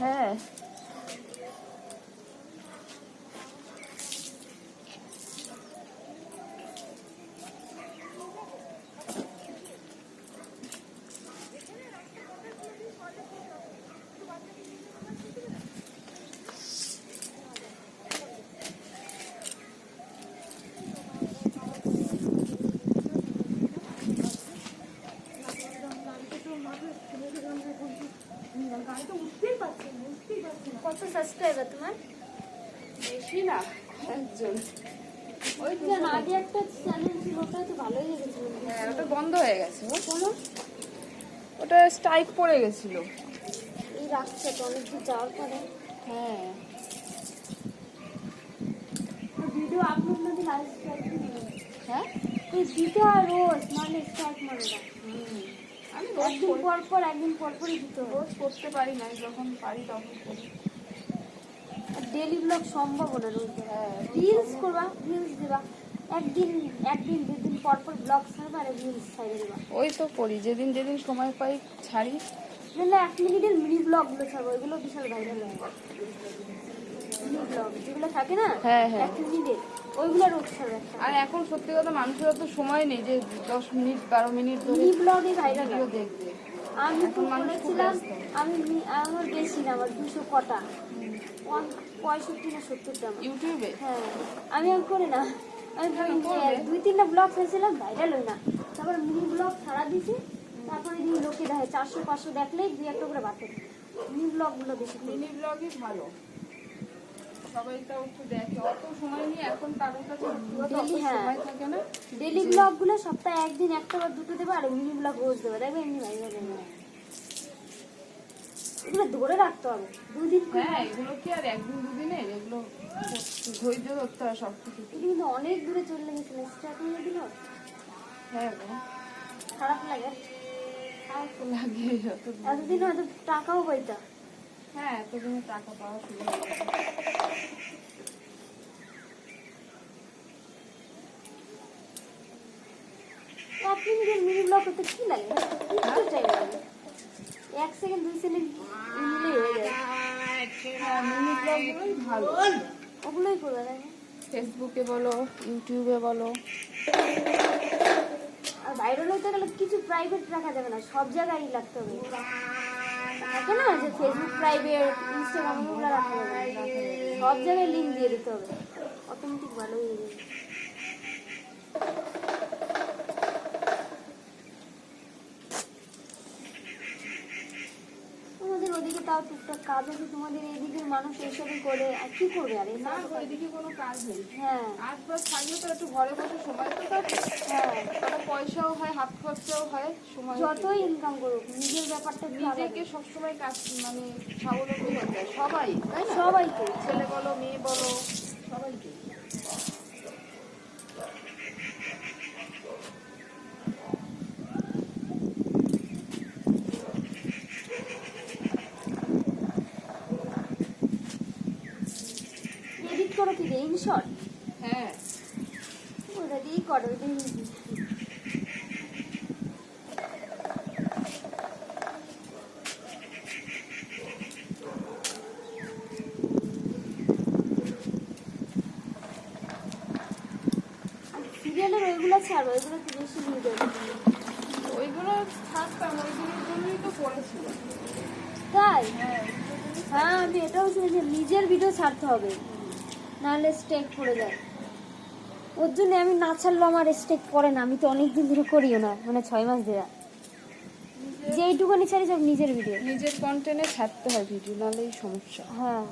হ্যাঁ কত সাবস্ক্রাইবার তোমার? বেশি না একজন। ওই যে আগে একটা চ্যানেল ছিল ওটা তো ভালোই লেগেছিল। হ্যাঁ ওটা বন্ধ হয়ে গেছে। ও। কোনো? ওটা স্ট্রাইক পড়ে গেছিল। এই রাখছে তো অনেক দূর যাওয়ার পরে। হ্যাঁ। ভিডিও আপলোড না দিলে আর স্ট্রাইক হ্যাঁ? তুই দিতে হয় রোজ নাহলে স্ট্রাইক মারে না। হুম। আমি একদিন পর পর একদিন পর পরই দিতে রোজ করতে পারি না যখন পারি তখন করি। ডেলি ব্লগ সম্ভব না। রোজ হ্যাঁ রিলস করবা রিলস দিবা। একদিন একদিন দুদিন পর পর ব্লগ ছাড়বা আর রিলস ছাড়ে দিবা। ওই তো করি যেদিন যেদিন সময় পাই ছাড়ি। নাহলে এক মিনিটের মিনি ব্লগগুলো ছাড়বো ওইগুলো বিশাল ভাইরাল হয় মিনি ব্লগ যেগুলো থাকে না হ্যাঁ, হ্যাঁ। এক মিনিটের ওইগুলো রোজ ছাড়বে আর এখন সত্যি কথা মানুষের সময় নেই যে দশ মিনিট বারো মিনিট মিনি ব্লগে ভাইরাল ভিডিও দেখবে। আমি তো ব্যস্ত। আমি আমার না আমার দুশো কটা। পঁয়ষট্টি না সত্তরটা। ইউটিউবে? হ্যাঁ আমি আর করি না। আমি ভাবি যে করবে। দুই তিনটা ব্লগ হয়েছিলাম ভাইরাল হই না। তারপর মিনি ব্লগ ছাড়া দিছি। তারপরে দিন লোকে দেখে চারশো পাঁচশো দেখলেই দুই একটা করে বাড়তে মিনি ব্লগগুলো বেশি মিনি ব্লগই ভালো। সবাই তো একটু দেখে। অত সময় নিয়ে এখন কারোর কাছে হ্যাঁ। সময় থাকে না। ডেলি ব্লগগুলো সপ্তাহে একদিন একটা বা দুটো দেবে আর ব্লগ রোজ দেবে। দেখবে এমনি হয়ে এগুলো ধরে রাখতে হবে। দুদিন করে হ্যাঁ এগুলো কি আর একদিন দুদিনের এগুলো ধৈর্য ধরতে হয় সব কিছু কিন্তু অনেক দূরে চলে গেছিল স্টার্ট হয়ে দিল? হ্যাঁ খারাপ লাগে। খারাপ তো লাগে যত এতদিন হয়তো টাকাও পাইতাম হ্যাঁ এতদিনে টাকা পাওয়া শুরু হয়ে। মিনি ব্লগ করতে কি লাগে? একটু টাইম লাগে? এক সেকেন্ড দুই সেকেন্ড হয়ে যায়। হ্যাঁ মিনি ব্লগগুলোই ভালো। ওগুলোই তাই ফেসবুকে বলো ইউটিউবে বলো। আর ভাইরাল হতে গেলে কিছু প্রাইভেট রাখা যাবে না সব জায়গায় লাগতে হবে। থাকে না যে ফেসবুক প্রাইভেট ইনস্টাগ্রাম ওগুলো রাখা যাবে সব জায়গায় লিঙ্ক দিয়ে দিতে হবে। অটোমেটিক ভালো হয়ে যাবে। টুকটাক কাজ আছে তোমাদের এইদিকের মানুষ এইসবই করে। আর কি করবে? আর না ওইদিকে কোনো কাজ নেই। হ্যাঁ। আশপাশ থাকলে তো একটু ঘরে বসে সময় তো কাটে। হ্যাঁ। পয়সাও হয় হাত খরচাও হয় সময় যতই ইনকাম করুক নিজের ব্যাপারটা নিজেকে সবসময় কাজ মানে স্বাবলম্বী হতে হয়। সবাই তাই সবাইকে। ছেলে বলো মেয়ে বলো সবাইকে। করো কি রেইন শট হ্যাঁ। ওটা দিয়েই করো ওটা সিরিয়ালের ওইগুলো ছাড়ো ওইগুলো তো বেশি ওইগুলো থাকতাম ওইগুলোর জন্যই তো তাই? হ্যাঁ হ্যাঁ আমি এটাও শুনেছি নিজের ভিডিও ছাড়তে হবে। নাহলে স্টেক পড়ে যায়। ওর জন্য আমি না ছাড়লেও আমার স্টেক পড়ে না। আমি তো অনেক দিন ধরে করিও না মানে ছয় মাস ধরে। যে এইটুকুনি ছাড়ি সব নিজের ভিডিও নিজের কন্টেন্টে ছাড়তে হয় ভিডিও নাহলেই সমস্যা। হ্যাঁ।